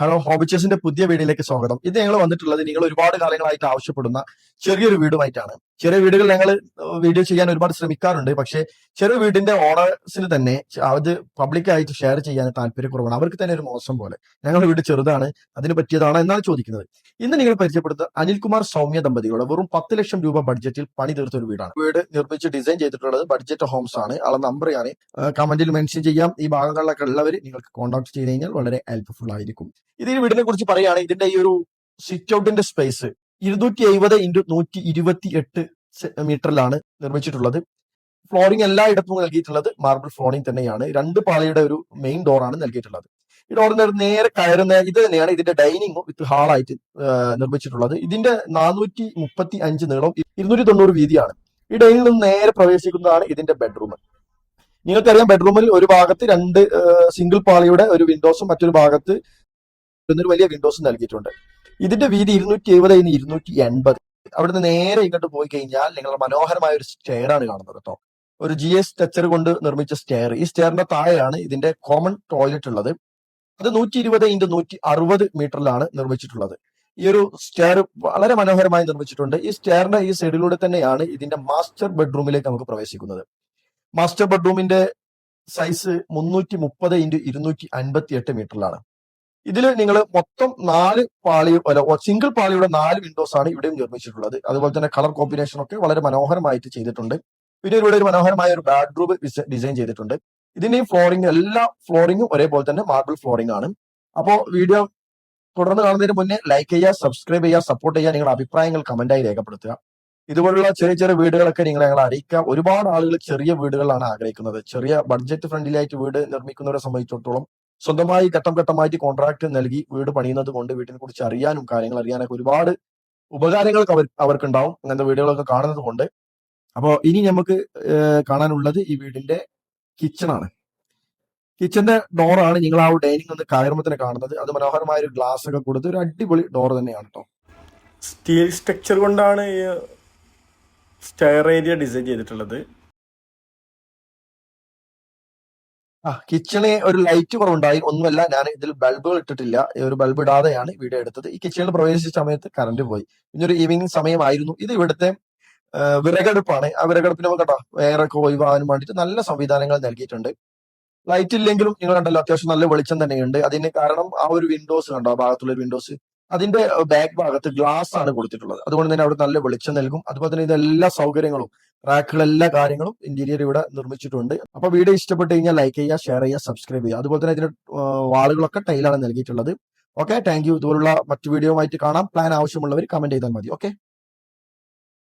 Hello ഹോബിച്ചേഴ്സിന്റെ പുതിയ വീഡിയോയിലേക്ക് സ്വാഗതം. ഇത് ഞങ്ങൾ വന്നിട്ടുള്ളത് നിങ്ങൾ ഒരുപാട് കാലങ്ങളായിട്ട് ആവശ്യപ്പെടുന്ന ചെറിയൊരു വീടുമായിട്ടാണ്. ചെറിയ വീടുകൾ ഞങ്ങൾ വീഡിയോ ചെയ്യാൻ ഒരുപാട് ശ്രമിക്കാറുണ്ട്. പക്ഷേ ചെറിയ വീടിന്റെ ഓണേഴ്സിന് തന്നെ അത് പബ്ലിക്കായിട്ട് ഷെയർ ചെയ്യാൻ താല്പര്യക്കുറവാണ്. അവർക്ക് തന്നെ ഒരു മോശം പോലെ. ഞങ്ങളുടെ വീട് ചെറുതാണ് അതിന് പറ്റിയതാണ് എന്നാണ് ചോദിക്കുന്നത്. ഇന്ന് നിങ്ങൾ പരിചയപ്പെടുത്തുന്ന അനിൽകുമാർ സൗമ്യ ദമ്പതികളുടെ വെറും പത്ത് ലക്ഷം രൂപ ബഡ്ജറ്റിൽ പണി തീർത്ത ഒരു വീടാണ്. വീട് നിർമ്മിച്ച് ഡിസൈൻ ചെയ്തിട്ടുള്ളത് ബഡ്ജറ്റ് ഹോംസ് ആണ്. ആളെ നമ്പർ ഞാൻ കമന്റിൽ മെൻഷൻ ചെയ്യാം. ഈ ഭാഗങ്ങളിലൊക്കെ ഉള്ളവർ നിങ്ങൾക്ക് കോൺടാക്ട് ചെയ്ത് കഴിഞ്ഞാൽ വളരെ ഹെൽപ്ഫുൾ ആയിരിക്കും. ഇതിന് വീടിനെ കുറിച്ച് പറയുകയാണെങ്കിൽ ഇതിന്റെ ഈ ഒരു സിറ്റ് ഔട്ടിന്റെ സ്പേസ് ഇരുന്നൂറ്റി എഴുപത് ഇന്റു നൂറ്റി ഇരുപത്തി എട്ട് മീറ്ററിലാണ് നിർമ്മിച്ചിട്ടുള്ളത്. ഫ്ലോറിംഗ് എല്ലായിടത്തും നൽകിയിട്ടുള്ളത് മാർബിൾ ഫ്ലോറിംഗ് തന്നെയാണ്. രണ്ട് പാളിയുടെ ഒരു മെയിൻ ഡോറാണ് നൽകിയിട്ടുള്ളത്. ഈ ഡോർ നേരെ കയറുന്ന ഇത് തന്നെയാണ് ഇതിന്റെ ഡൈനിങ്ങും വിത്ത് ഹാളായിട്ട് നിർമ്മിച്ചിട്ടുള്ളത്. ഇതിന്റെ നാനൂറ്റി മുപ്പത്തി അഞ്ച് നീളം ഇരുന്നൂറ്റി തൊണ്ണൂറ് വീതിയാണ്. ഈ ഡൈനിൽ നിന്ന് നേരെ പ്രവേശിക്കുന്നതാണ് ഇതിന്റെ ബെഡ്റൂം നിങ്ങൾക്കറിയാം ബെഡ്റൂമിൽ ഒരു ഭാഗത്ത് രണ്ട് സിംഗിൾ പാളിയുടെ ഒരു വിൻഡോസും മറ്റൊരു ഭാഗത്ത് ഒരു വലിയ വിൻഡോസ് നൽകിയിട്ടുണ്ട്. ഇതിന്റെ വീതി ഇരുന്നൂറ്റി എഴുപത് ഇന്ന് ഇരുന്നൂറ്റി എൺപത് അവിടുന്ന് നേരെ ഇങ്ങോട്ട് പോയി കഴിഞ്ഞാൽ നിങ്ങളുടെ മനോഹരമായ ഒരു സ്റ്റെയർ ആണ് കാണുന്നത് കേട്ടോ. ഒരു ജി എസ് ടച്ചർ കൊണ്ട് നിർമ്മിച്ച സ്റ്റെയർ ഈ സ്റ്റെയറിന്റെ താഴെയാണ് ഇതിന്റെ കോമൺ ടോയ്ലറ്റ് ഉള്ളത്. അത് നൂറ്റി ഇരുപത് ഇന്റു നൂറ്റി അറുപത് മീറ്ററിലാണ് നിർമ്മിച്ചിട്ടുള്ളത്. ഈ ഒരു സ്റ്റെയർ വളരെ മനോഹരമായി നിർമ്മിച്ചിട്ടുണ്ട്. ഈ സ്റ്റെയറിന്റെ ഈ സൈഡിലൂടെ തന്നെയാണ് ഇതിന്റെ മാസ്റ്റർ ബെഡ്റൂമിലേക്ക് നമുക്ക് പ്രവേശിക്കുന്നത്. മാസ്റ്റർ ബെഡ്റൂമിന്റെ സൈസ് മുന്നൂറ്റി മുപ്പത് ഇന്റു ഇരുന്നൂറ്റി അൻപത്തി എട്ട് മീറ്ററിലാണ്. ഇതിൽ നിങ്ങൾ മൊത്തം നാല് പാളി സിംഗിൾ പാളിയുടെ നാല് വിൻഡോസ് ആണ് ഇവിടെയും നിർമ്മിച്ചിട്ടുള്ളത്. അതുപോലെ തന്നെ കളർ കോമ്പിനേഷൻ ഒക്കെ വളരെ മനോഹരമായിട്ട് ചെയ്തിട്ടുണ്ട്. പിന്നെ ഇവിടെ ഒരു മനോഹരമായ ഒരു ബാഡ്റൂം ഡിസൈൻ ചെയ്തിട്ടുണ്ട്. ഇതിന്റെയും ഫ്ലോറിംഗ് എല്ലാ ഫ്ലോറിങ്ങും ഒരേപോലെ തന്നെ മാർബിൾ ഫ്ലോറിംഗ് ആണ്. അപ്പോൾ വീഡിയോ തുടർന്ന് കാണുന്നതിന് മുന്നേ ലൈക്ക് ചെയ്യുക സബ്സ്ക്രൈബ് ചെയ്യുക സപ്പോർട്ട് ചെയ്യുക നിങ്ങളുടെ അഭിപ്രായങ്ങൾ കമന്റായി രേഖപ്പെടുത്തുക. ഇതുപോലുള്ള ചെറിയ ചെറിയ വീടുകളൊക്കെ നിങ്ങൾ ഞങ്ങളെ അറിയിക്കുക. ഒരുപാട് ആളുകൾ ചെറിയ വീടുകളാണ് ആഗ്രഹിക്കുന്നത്. ചെറിയ ബഡ്ജറ്റ് ഫ്രണ്ട്ലിയായിട്ട് വീട് നിർമ്മിക്കുന്നവരെ സംബന്ധിച്ചിടത്തോളം സ്വന്തമായി ഘട്ടം ഘട്ടമായിട്ട് കോൺട്രാക്ട് നൽകി വീട് പണിയുന്നത് കൊണ്ട് വീട്ടിനെ കുറിച്ച് അറിയാനും കാര്യങ്ങൾ അറിയാനൊക്കെ ഒരുപാട് ഉപകാരങ്ങൾക്ക് അവർ അവർക്കുണ്ടാവും അങ്ങനത്തെ വീടുകളൊക്കെ കാണുന്നത് കൊണ്ട്. അപ്പോൾ ഇനി നമുക്ക് കാണാനുള്ളത് ഈ വീടിന്റെ കിച്ചൺ ആണ്. കിച്ചന്റെ ഡോറാണ് നിങ്ങൾ ആ ഡൈനിങ് ഒന്ന് കയറുമ്പോൾ തന്നെ കാണുന്നത്. അത് മനോഹരമായ ഒരു ഗ്ലാസ് ഒക്കെ കൊടുത്ത് ഒരു അടിപൊളി ഡോർ തന്നെയാണ് കേട്ടോ സ്റ്റീൽ സ്ട്രക്ചർ കൊണ്ടാണ് ഈ സ്റ്റെയർ ഏരിയ ഡിസൈൻ ചെയ്തിട്ടുള്ളത്. ആ കിച്ചണിൽ ഒരു ലൈറ്റ് കുറവുണ്ടായി. ഒന്നുമല്ല ഞാൻ ഇതിൽ ബൾബുകൾ ഇട്ടിട്ടില്ല. ഒരു ബൾബ് ഇടാതെയാണ് വീഡിയോ എടുത്തത്. ഈ കിച്ചണിൽ പ്രവേശിച്ച സമയത്ത് കറണ്ട് പോയി. പിന്നെ ഒരു ഈവനിങ് സമയമായിരുന്നു. ഇത് ഇവിടുത്തെ വിറകടുപ്പാണ്. ആ വിറകടുപ്പിന് നമുക്ക് കേട്ടോ വേറെ ഒക്കെ ഒഴിവാകാനും വേണ്ടിയിട്ട് നല്ല സംവിധാനങ്ങൾ നൽകിയിട്ടുണ്ട്. ലൈറ്റ് ഇല്ലെങ്കിലും നിങ്ങൾ കണ്ടല്ലോ അത്യാവശ്യം നല്ല വെളിച്ചം തന്നെയുണ്ട്. അതിന് കാരണം ആ ഒരു വിൻഡോസ് കണ്ടോ ആ ഭാഗത്തുള്ള വിൻഡോസ് അതിന്റെ ബാക്ക് ഭാഗത്ത് ഗ്ലാസ് ആണ് കൊടുത്തിട്ടുള്ളത്. അതുകൊണ്ട് തന്നെ അവിടെ നല്ല വെളിച്ചം നൽകും. അതുപോലെ തന്നെ ഇതെല്ലാ സൗകര്യങ്ങളും റാക്കുകൾ കാര്യങ്ങളും ഇന്റീരിയർ ഇവിടെ നിർമ്മിച്ചിട്ടുണ്ട്. അപ്പൊ വീഡിയോ ഇഷ്ടപ്പെട്ട് കഴിഞ്ഞാൽ ലൈക്ക് ചെയ്യുക ഷെയർ ചെയ്യുക സബ്സ്ക്രൈബ് ചെയ്യുക. അതുപോലെ തന്നെ ഇതിന്റെ വാളുകളൊക്കെ ടൈലാണ് നൽകിയിട്ടുള്ളത്. ഓക്കെ താങ്ക് യു ഇതുപോലുള്ള മറ്റു വീഡിയോ ആയിട്ട് കാണാം. പ്ലാൻ ആവശ്യമുള്ളവർ കമന്റ് ചെയ്താൽ മതി. ഓക്കെ